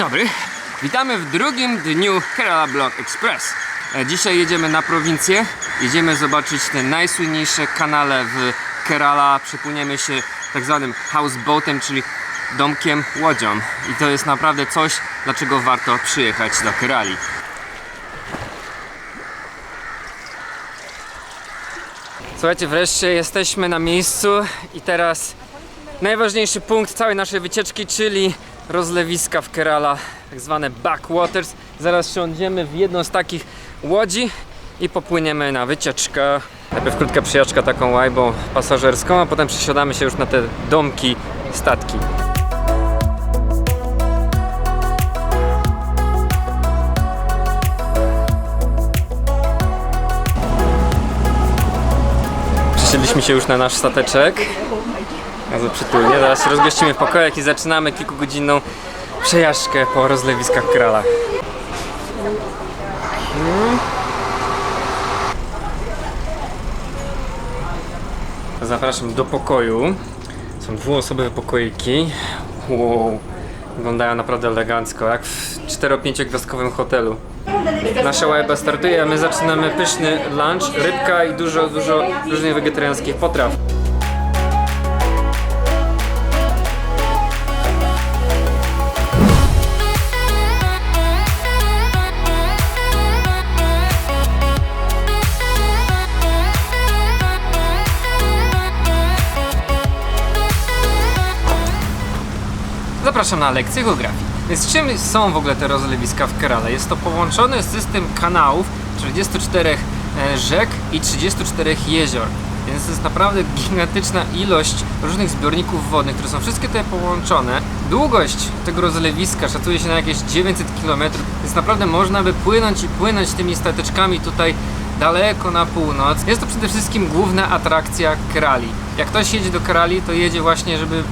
Dobry, witamy w drugim dniu Kerala Block Express. E, Dzisiaj jedziemy na prowincję, jedziemy zobaczyć te najsłynniejsze kanale w Kerala. Przepłyniemy się tak zwanym houseboatem, czyli domkiem łodzią. I to jest naprawdę coś, dlaczego warto przyjechać do Kerali. Słuchajcie, wreszcie jesteśmy na miejscu i teraz najważniejszy punkt całej naszej wycieczki, czyli rozlewiska w Kerala, tak zwane backwaters. Zaraz siądziemy w jedną z takich łodzi i popłyniemy na wycieczkę. Najpierw krótka przyjażdżka taką łajbą pasażerską, a potem przesiadamy się już na te domki, statki. Przesiedliśmy się już na nasz stateczek. Bardzo przytulnie. Zaraz się rozgościmy w pokojach i zaczynamy kilkugodzinną przejażdżkę po rozlewiskach Krala. Zapraszam do pokoju. Są dwuosobowe pokoiki. Wow. Wyglądają naprawdę elegancko, jak w 4-5 gwiazdkowym hotelu. Nasza łajba startuje, a my zaczynamy pyszny lunch, rybka i dużo, dużo różnych wegetariańskich potraw. Zapraszam na lekcję geografii. Więc czym są w ogóle te rozlewiska w Kerala? Jest to połączony system kanałów 44 e, rzek i 34 jezior. Więc to jest naprawdę gigantyczna ilość różnych zbiorników wodnych, które są wszystkie tutaj połączone. Długość tego rozlewiska szacuje się na jakieś 900 km, więc naprawdę można by płynąć i płynąć tymi stateczkami tutaj daleko na północ. Jest to przede wszystkim główna atrakcja Kerali. Jak ktoś jedzie do Kerali, to jedzie właśnie, żeby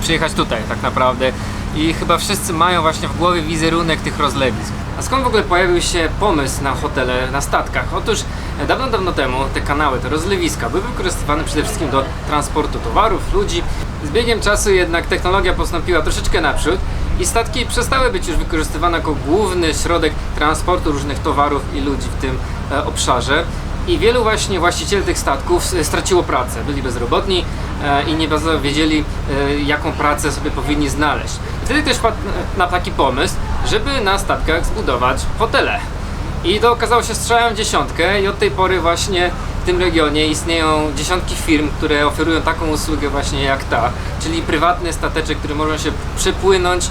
przyjechać tutaj tak naprawdę i chyba wszyscy mają właśnie w głowie wizerunek tych rozlewisk. A skąd w ogóle pojawił się pomysł na hotele na statkach? Otóż e, dawno, dawno temu te kanały, te rozlewiska były wykorzystywane przede wszystkim do transportu towarów, ludzi. Z biegiem czasu jednak technologia postąpiła troszeczkę naprzód i statki przestały być już wykorzystywane jako główny środek transportu różnych towarów i ludzi w tym e, obszarze. I wielu właśnie właścicieli tych statków e, straciło pracę, byli bezrobotni e, i nie bardzo wiedzieli, e, jaką pracę sobie powinni znaleźć. Wtedy też wpadł na taki pomysł, żeby na statkach zbudować hotele. I to okazało się strzałem dziesiątkę i od tej pory właśnie w tym regionie istnieją dziesiątki firm, które oferują taką usługę właśnie jak ta, czyli prywatny stateczek, który może się przepłynąć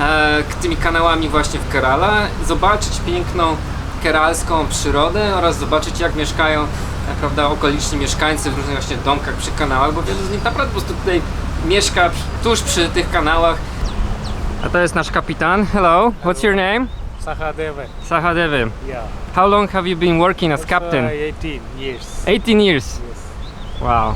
e, tymi kanałami właśnie w Kerala, zobaczyć piękną keralską przyrodę oraz zobaczyć jak mieszkają prawda, okoliczni mieszkańcy w różnych właśnie domkach przy kanałach, bo wielu z nich naprawdę po prostu tutaj mieszka tuż przy tych kanałach. A to jest nasz kapitan. Hello, what's your name? Sahadeva. Sahadev. Yeah. How long have you been working as captain? Uh, 18 years. 18 years. Yes. Wow.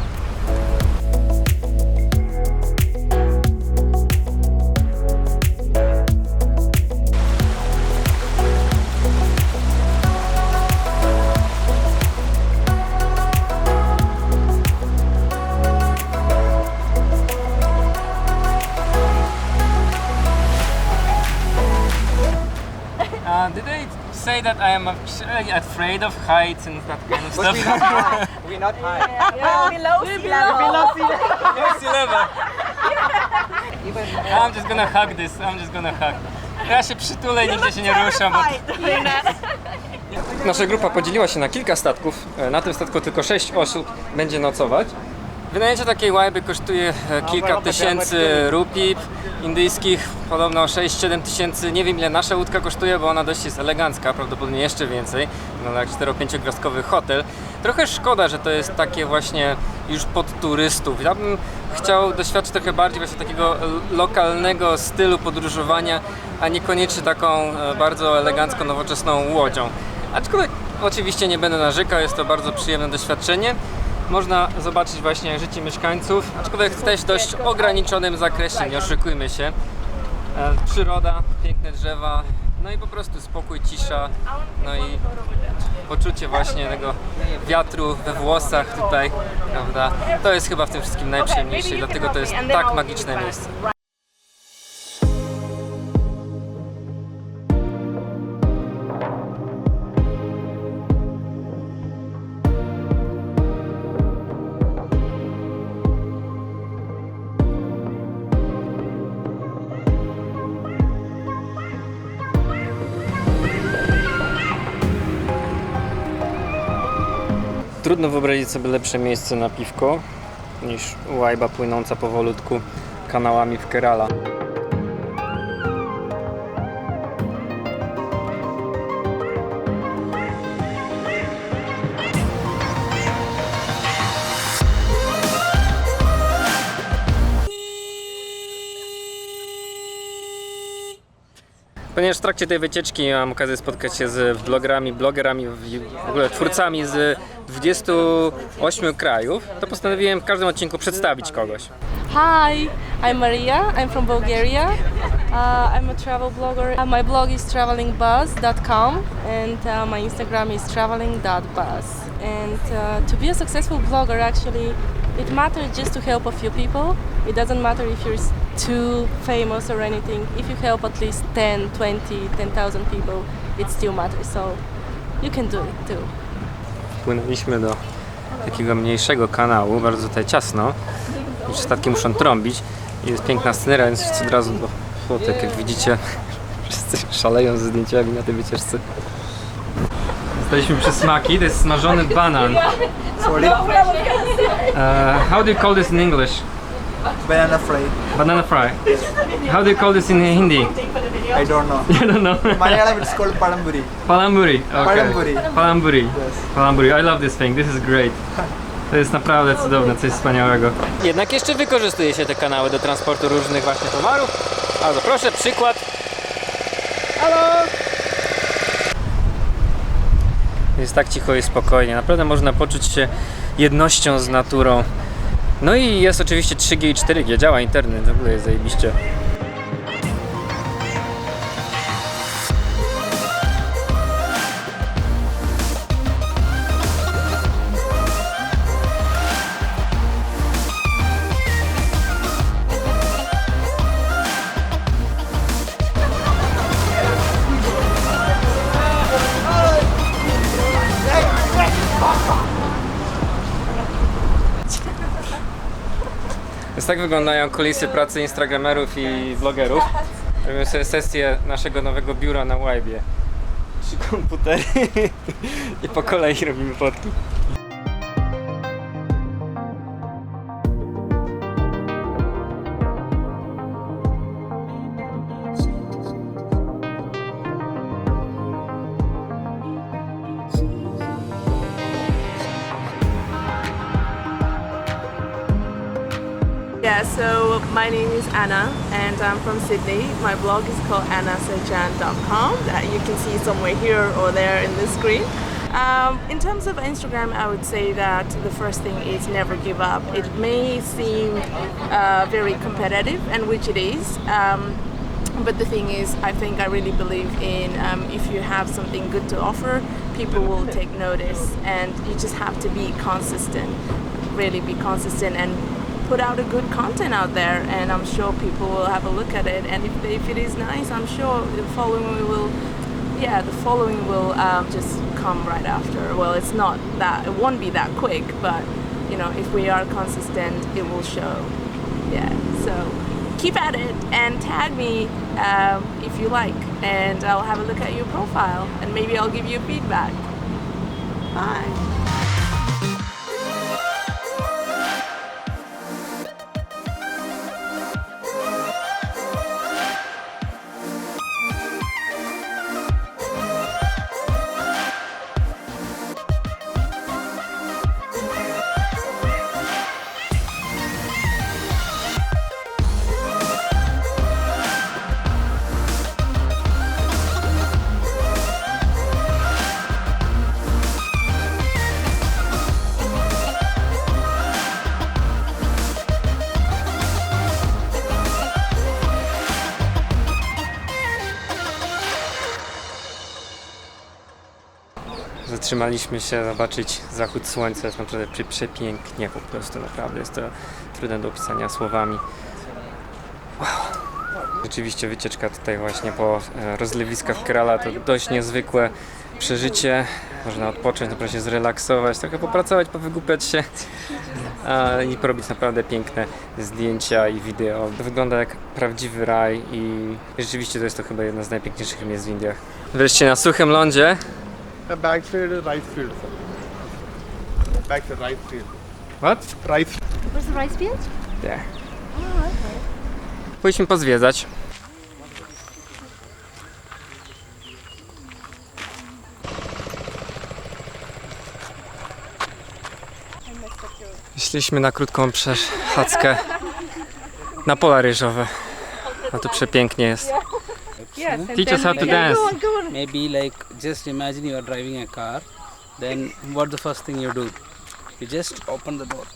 Uh, did they say that I am afraid of heights and that kind of stuff? We're not high. below sea level. Sea level. I'm just gonna hug this. I'm just gonna hug. Ja się przytulę i nigdzie się nie ruszam. Bo... Nasza grupa podzieliła się na kilka statków. E, Na tym statku tylko 6 osób będzie nocować. Wynajęcie takiej łajby kosztuje e, kilka tysięcy rupii indyjskich, podobno 6-7 tysięcy. Nie wiem ile nasza łódka kosztuje, bo ona dość jest elegancka, prawdopodobnie jeszcze więcej. Wygląda jak 4-5 gwiazdkowy hotel. Trochę szkoda, że to jest takie właśnie już pod turystów. Ja bym chciał doświadczyć trochę bardziej właśnie takiego lokalnego stylu podróżowania, a niekoniecznie taką e, bardzo elegancką, nowoczesną łodzią. Aczkolwiek oczywiście nie będę narzekał, jest to bardzo przyjemne doświadczenie. Można zobaczyć właśnie życie mieszkańców, aczkolwiek też w dość ograniczonym zakresie, nie oszukujmy się. E, Przyroda, piękne drzewa, no i po prostu spokój, cisza, no i poczucie właśnie tego wiatru we włosach tutaj, prawda? To jest chyba w tym wszystkim najprzyjemniejsze i dlatego to jest tak magiczne miejsce. Trudno wyobrazić sobie lepsze miejsce na piwko niż łajba płynąca powolutku kanałami w Kerala. Ponieważ w trakcie tej wycieczki miałem okazję spotkać się z vlogerami, blogerami, w ogóle twórcami z 28 krajów, to postanowiłem w każdym odcinku przedstawić kogoś. Hi, I'm Maria. I'm from Bulgaria. Uh, I'm a travel blogger. Uh, my blog is travelingbuzz.com and uh, my Instagram is traveling.buzz. And uh, to be a successful blogger, actually, it matters just to help a few people. It doesn't matter if you're too famous or anything. If you help at least 10, 20, 10,000 people, it still matters. So you can do it too. Wpłynęliśmy do takiego mniejszego kanału, bardzo tutaj ciasno. I statki muszą trąbić. Jest piękna sceneria, więc od razu do fotek, jak widzicie. Wszyscy szaleją ze zdjęciami na tej wycieczce. Jesteśmy przy smaki, to jest smażony banan. Sorry, Uh, how do you call this in English? banana fry. Banana fry. How do you call this in Hindi? I don't know. I don't know. Malayalam it's called palamburi. Palamburi. Okay. Palamburi. Palamburi. Palamburi. I love this thing. This is great. To jest naprawdę cudowne, coś wspaniałego. Jednak jeszcze wykorzystuje się te kanały do transportu różnych właśnie towarów. Albo proszę, przykład. Halo! Jest tak cicho i spokojnie. Naprawdę można poczuć się jednością z naturą. No i jest oczywiście 3G i 4G. Działa internet, w ogóle jest zajebiście. Tak wyglądają kulisy pracy instagramerów i vlogerów. Robimy sobie sesję naszego nowego biura na Łajbie. Trzy komputery i po kolei robimy fotki. My name is Anna and I'm from Sydney. My blog is called annasajan.com that you can see somewhere here or there in the screen. Um, in terms of Instagram, I would say that the first thing is never give up. It may seem uh, very competitive, and which it is. Um, but the thing is, I think I really believe in um, if you have something good to offer, people will take notice, and you just have to be consistent. Really be consistent and put out a good content out there, and I'm sure people will have a look at it. And if, if it is nice, I'm sure the following will, yeah, the following will um, just come right after. Well, it's not that it won't be that quick, but you know, if we are consistent, it will show. Yeah, so keep at it and tag me um, if you like, and I'll have a look at your profile and maybe I'll give you feedback. Bye. Zatrzymaliśmy się zobaczyć zachód słońca. Jest naprawdę prze- przepięknie po prostu, naprawdę. Jest to trudne do opisania słowami. Wow. Rzeczywiście wycieczka tutaj właśnie po e, rozlewiskach Kerala to dość niezwykłe przeżycie. Można odpocząć, naprawdę się zrelaksować, trochę popracować, powygłupiać się i porobić naprawdę piękne zdjęcia i wideo. To wygląda jak prawdziwy raj i rzeczywiście to jest to chyba jedno z najpiękniejszych miejsc w Indiach. Wreszcie na suchym lądzie back side right field. sir. back the right field. What? Right Where's the rice field? There. Powinniśmy pozwiedzać. Szliśmy na krótką przechadzkę na pola ryżowe. A tu przepięknie jest. Yes. Hmm? and Teach us then how to we- dance. Maybe like just imagine you are driving a car, then what the first thing you do? You just open the door.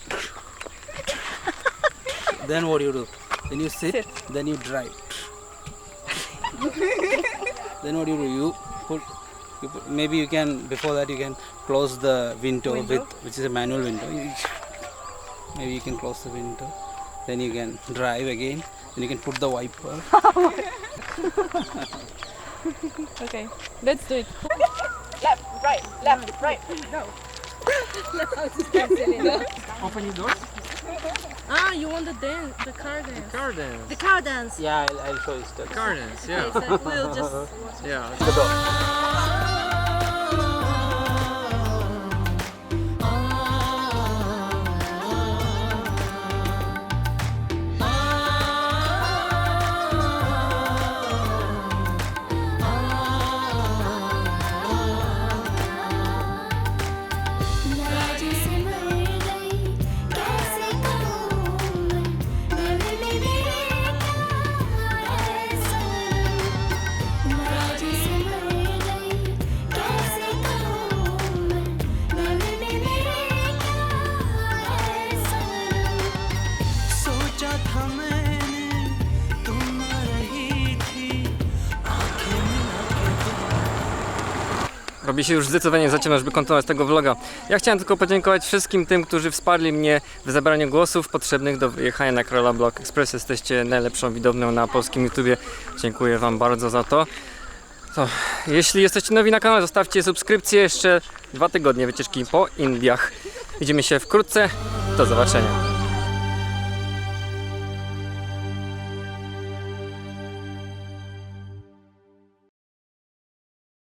then what do you do? Then you sit, then you drive. then what you do? You put, you put maybe you can before that you can close the window, with which is a manual window. Maybe you can close the window. Then you can drive again. Then you can put the wiper. Okay, let's do it. Left, right, left, right. No. Open your doors. Ah, you want the dance, the car dance. Gardens. The car dance. Yeah, I'll, I'll show you steps. Gardens, yeah. So we'll just. Yeah. मैं Robi się już zdecydowanie za żeby kontynuować tego vloga. Ja chciałem tylko podziękować wszystkim tym, którzy wsparli mnie w zabraniu głosów potrzebnych do wyjechania na Karola Block Express. Jesteście najlepszą widownią na polskim YouTubie. Dziękuję Wam bardzo za to. To, jeśli jesteście nowi na kanale, zostawcie subskrypcję. Jeszcze dwa tygodnie wycieczki po Indiach. Widzimy się wkrótce. Do zobaczenia.